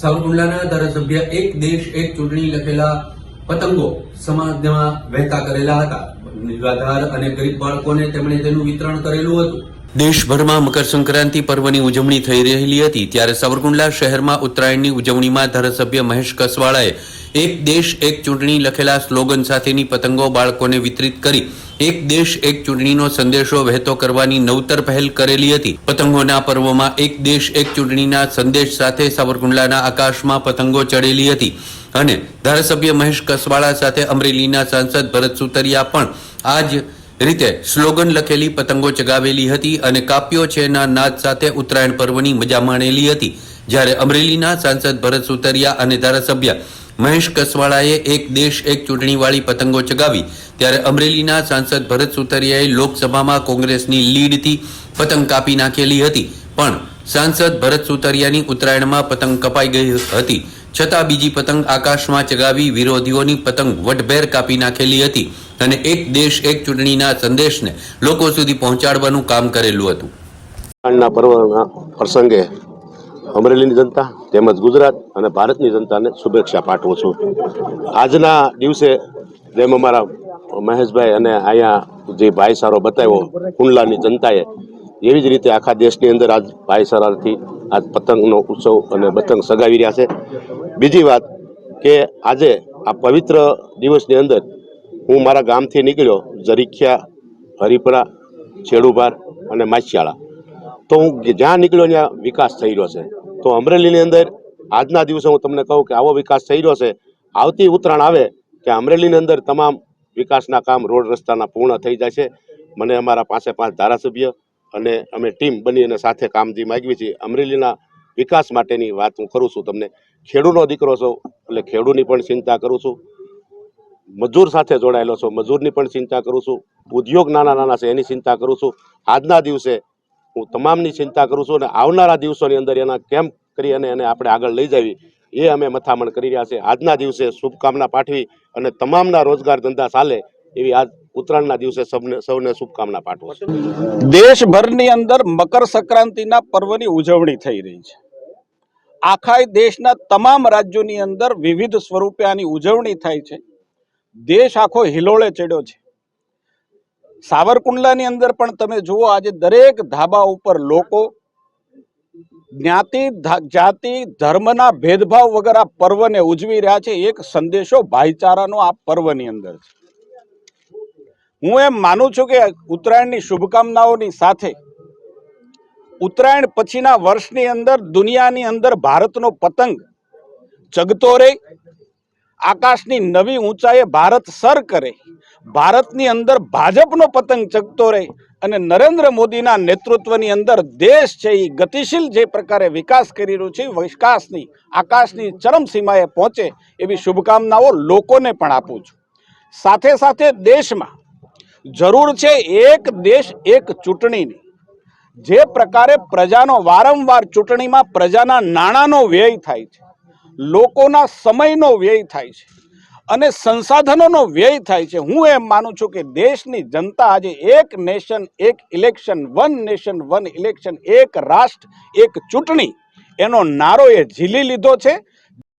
સાવરકુંડલાના ધારાસભ્ય એક દેશ, એક ચૂંટણી લખેલા પતંગો સમાજમાં વહેતા કરેલા હતા. નિરાધાર અને ગરીબ બાળકોને તેમણે તેનું વિતરણ કરેલું હતું. દેશભરમાં મકર સંક્રાંતિ પર્વની ઉજવણી થઈ રહેલી હતી, ત્યારે સાવરકુંડલા શહેરમાં ઉત્તરાયણની ઉજવણીમાં ધારાસભ્ય મહેશ કસવાળાએ એક દેશ, એક ચૂંટણી લખેલા સ્લોગન સાથેની પતંગો બાળકોને વિતરિત કરી એક દેશ એક ચૂંટણીનો સંદેશો વહેતો કરવાની નવતર પહેલ કરેલી હતી. પતંગોના પર્વમાં એક દેશ એક ચૂંટણીના સંદેશ સાથે સાવરકુંડલાના આકાશમાં પતંગો ચડેલી હતી. અને ધારાસભ્ય મહેશ કસવાળા સાથે અમરેલીના સાંસદ ભરત સુતરિયા પણ આ જ રીતે સ્લોગન લખેલી પતંગો ચગાવેલી હતી અને કાપ્યો છે ના નાદ સાથે ઉત્તરાયણ પર્વની મજા માણેલી હતી. જ્યારે અમરેલીના સાંસદ ભરત સુતરિયા અને ધારાસભ્ય મહેશ કસવાળાએ એક દેશ, એક ચૂંટણીવાળી પતંગો ચગાવી. ત્યારે અમરેલીના સાંસદ ભરત સુતરિયાએ લોકસભામાં કોંગ્રેસની લીડથી પતંગ કાપી નાખેલી હતી. પણ સાંસદ ભરત સુતરિયાની ઉત્તરાયણમાં પતંગ કપાઈ ગઈ હતી. છતાં બીજી પતંગ આકાશમાં ચગાવી વિરોધીઓની પતંગ વટભેર કાપી નાખેલી હતી અને એક દેશ, એક ચૂંટણીના સંદેશને લોકો સુધી પહોંચાડવાનું કામ કરેલું હતું. પર્વના પ્રસંગે અમરેલીની જનતા તેમજ ગુજરાત અને ભારતની જનતાને શુભેચ્છા પાઠવું છું. આજના દિવસે જેમ અમારા મહેશભાઈ અને અહીંયા જે ભાઈસારો બતાવ્યો કુંડલાની જનતાએ, એવી જ રીતે આખા દેશની અંદર આજ ભાઈસારાથી આજ પતંગનો ઉત્સવ અને પતંગ સગાવી રહ્યા છે. બીજી વાત કે આજે આ પવિત્ર દિવસની અંદર હું મારા ગામથી નીકળ્યો, જરીખિયા, હરિપરા, છેડુભાર અને માછિયાળા. તો હું જ્યાં નીકળ્યો ત્યાં વિકાસ થઈ રહ્યો છે. તો અમરેલીની અંદર આજના દિવસે હું તમને કહું કે આવો વિકાસ થઈ રહ્યો છે. આવતી ઉત્તરાયણ આવે કે અમરેલીની અંદર તમામ વિકાસના કામ રોડ રસ્તાના પૂર્ણ થઈ જાય છે. મને અમારા પાસે પાંચ ધારાસભ્ય અને અમે ટીમ બની અને સાથે કામજી માગવી છીએ અમરેલીના વિકાસ માટેની વાત હું કરું છું તમને. ખેડૂતનો દીકરો છું એટલે ખેડૂતની પણ ચિંતા કરું છું. મજૂર સાથે જોડાયેલો છું. મજૂરની પણ ચિંતા કરું છું. ઉદ્યોગ નાના નાના છે એની ચિંતા કરું છું. આજના દિવસે હું તમામની ચિંતા કરું છું અને આવનારા દિવસોની અંદર એના કેમ્પ કરી અને એને આપણે આગળ લઈ જવી. એ અમે મથામણ કરી રહ્યા છે આજના દિવસે શુભકામના પાઠવી અને તમામના રોજગાર ધંધા ચાલે એવી આજ ઉત્તરાયણના દિવસે સૌને સૌને શુભકામના પાઠવું છું. દેશભરની અંદર મકર સંક્રાંતિના પર્વની ઉજવણી થઈ રહી છે. આખા દેશના તમામ રાજ્યોની અંદર વિવિધ સ્વરૂપે આની ઉજવણી થાય છે. દેશ આખો હિલોળે ચડ્યો છે. સાવરકુંડલાની અંદર પણ તમે જુઓ, આજે દરેક ધાબા ઉપર લોકો જ્ઞાતિ જાતિ, ધર્મના ભેદભાવ વગર આ પર્વને ઉજવી રહ્યા છે. એક સંદેશો ભાઈચારાનો આ પર્વની અંદર છે. હું એમ માનું છું કે ઉત્તરાયણની શુભકામનાઓની સાથે ઉત્તરાયણ પછીના વર્ષની અંદર દુનિયાની અંદર ભારતનો પતંગ ચગતો રહે આકાશની નવી ઊંચાઈએ ભારત સર કરે. ભારતની અંદર ભાજપનો પતંગ ચગતો રહે અને નરેન્દ્ર મોદીના નેતૃત્વની અંદર દેશ છે એ ગતિશીલ જે પ્રકારે વિકાસ કરી રહ્યું છે વિકાસની, આકાશની ચરમસીમાએ પહોંચે એવી શુભકામનાઓ લોકોને પણ આપું છું. સાથે સાથે દેશમાં જરૂર છે એક દેશ, એક ચૂંટણીની. જે પ્રકારે પ્રજાનો વારંવાર ચૂંટણીમાં પ્રજાના નાણાંનો વ્યય થાય છે. લોકોના સમયનો વ્યય થાય છે અને સંસાધનોનો વ્યય થાય છે. હું એમ માનું છું કે દેશની જનતા આજે એક નેશન, એક election, one nation, one election, એક રાષ્ટ્ર, એક ચૂંટણી એનો નારો એ ઝીલી લીધો છે.